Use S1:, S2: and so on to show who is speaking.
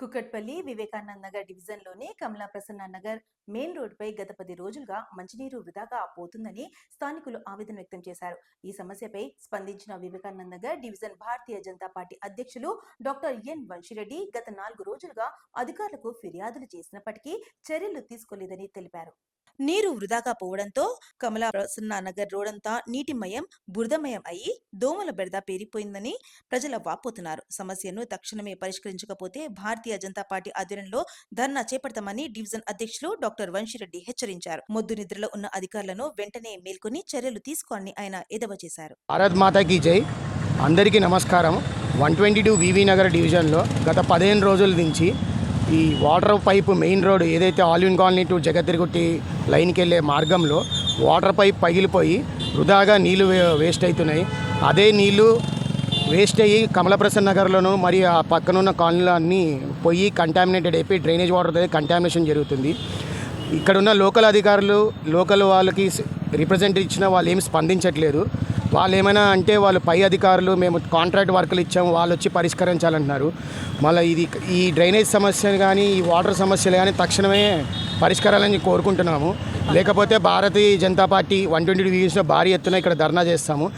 S1: కుక్కట్పల్లి వివేకానంద నగర్ డివిజన్లోని కమలా ప్రసన్న నగర్ మెయిన్ రోడ్డుపై గత పది రోజులుగా మంచినీరు వృధాగా పోతుందని స్థానికులు ఆవేదన వ్యక్తం చేశారు. ఈ సమస్యపై స్పందించిన వివేకానంద నగర్ డివిజన్ భారతీయ జనతా పార్టీ అధ్యక్షులు డాక్టర్ ఎన్ వంశీరెడ్డి గత నాలుగు రోజులుగా అధికారులకు ఫిర్యాదులు చేసినప్పటికీ చర్యలు తీసుకోలేదని తెలిపారు. నీరు వృధాగా పోవడంతో కమలా ప్రసన్న నగర్ రోడంతా నీటిమయం బురదమయం అయి దోమల బెడద పేరిపోయిందని ప్రజల వాపోతున్నారు. సమస్యను తక్షణమే పరిష్కరించకపోతే భారతీయ జనతా పార్టీ ఆధ్వర్యంలో ధర్నా చేపడతామని డివిజన్ అధ్యక్షులు డాక్టర్ వంశిరెడ్డి హెచ్చరించారు. మొద్దు నిద్రలో ఉన్న అధికారులను వెంటనే మేల్కొని చర్యలు తీసుకోవాలని ఆయన ఎదవ చేశారు.
S2: భారత్ మాతాకి జై. అందరికీ నమస్కారం. One twenty two VV Nagar డివిజన్లో గత పదిహేను రోజుల నుంచి ఈ వాటర్ పైప్ మెయిన్ రోడ్ ఏదైతే ఆల్విన్ కాలనీ టు జగతిరిగుట్టి లైన్కి వెళ్ళే మార్గంలో వాటర్ పైప్ పగిలిపోయి వృధాగా నీళ్ళు వేస్ట్ అవుతున్నాయి. అదే నీళ్ళు వేస్ట్ అయ్యి కమలప్రసన్న నగర్లోను మరి ఆ పక్కనున్న కాలనీలో అన్నీ పోయి కంటామినేటెడ్ అయిపోయి డ్రైనేజ్ వాటర్ కంటామినేషన్ జరుగుతుంది. ఇక్కడున్న లోకల్ అధికారులు లోకల్ వాళ్ళకి రిప్రజెంట్ ఇచ్చిన వాళ్ళు ఏమి స్పందించట్లేదు. వాళ్ళు ఏమైనా అంటే వాళ్ళు పై అధికారులు మేము కాంట్రాక్ట్ వర్కులు ఇచ్చాము వాళ్ళు వచ్చి పరిష్కరించాలంటున్నారు. మళ్ళీ ఇది ఈ డ్రైనేజ్ సమస్యలు కానీ ఈ వాటర్ సమస్యలు కానీ తక్షణమే పరిష్కారాలని కోరుకుంటున్నాము. లేకపోతే Bharatiya Janata party one twenty డివిజన్స్లో భారీ ఎత్తున ఇక్కడ ధర్నా చేస్తాము.